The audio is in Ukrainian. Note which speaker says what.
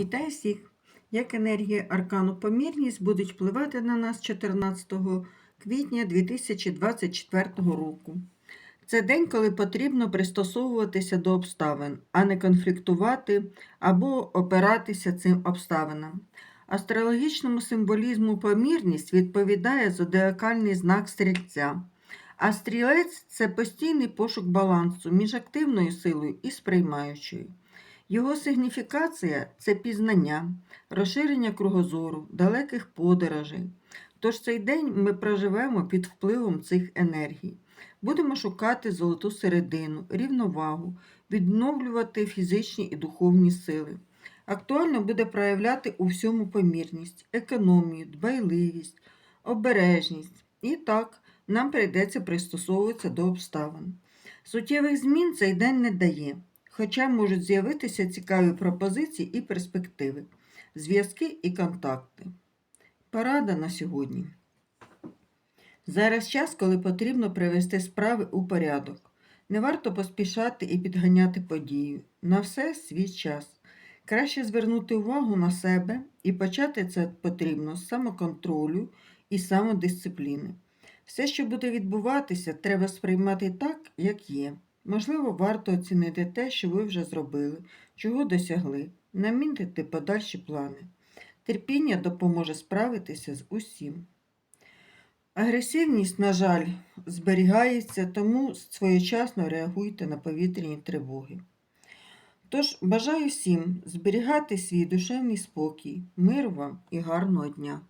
Speaker 1: Вітаю всіх! Як енергія аркану помірність будуть впливати на нас 14 квітня 2024 року. Це день, коли потрібно пристосовуватися до обставин, а не конфліктувати або опиратися цим обставинам. Астрологічному символізму помірність відповідає зодіакальний знак стрільця. А стрілець це постійний пошук балансу між активною силою і сприймаючою. Його сигніфікація це пізнання, розширення кругозору, далеких подорожей. Тож цей день ми проживемо під впливом цих енергій. Будемо шукати золоту середину, рівновагу, відновлювати фізичні і духовні сили. Актуально буде проявляти у всьому помірність, економію, дбайливість, обережність. І так, нам прийдеться пристосовуватися до обставин. Суттєвих змін цей день не дає хоча можуть з'явитися цікаві пропозиції і перспективи, зв'язки і контакти. Порада на сьогодні. Зараз час, коли потрібно привести справи у порядок. Не варто поспішати і підганяти подію. На все свій час. Краще звернути увагу на себе і почати це потрібно з самоконтролю і самодисципліни. Все, що буде відбуватися, треба сприймати так, як є. Можливо, варто оцінити те, що ви вже зробили, чого досягли, намітити подальші плани. Терпіння допоможе справитися з усім. Агресивність, на жаль, зберігається, тому своєчасно реагуйте на повітряні тривоги. Тож бажаю всім зберігати свій душевний спокій, миру вам і гарного дня!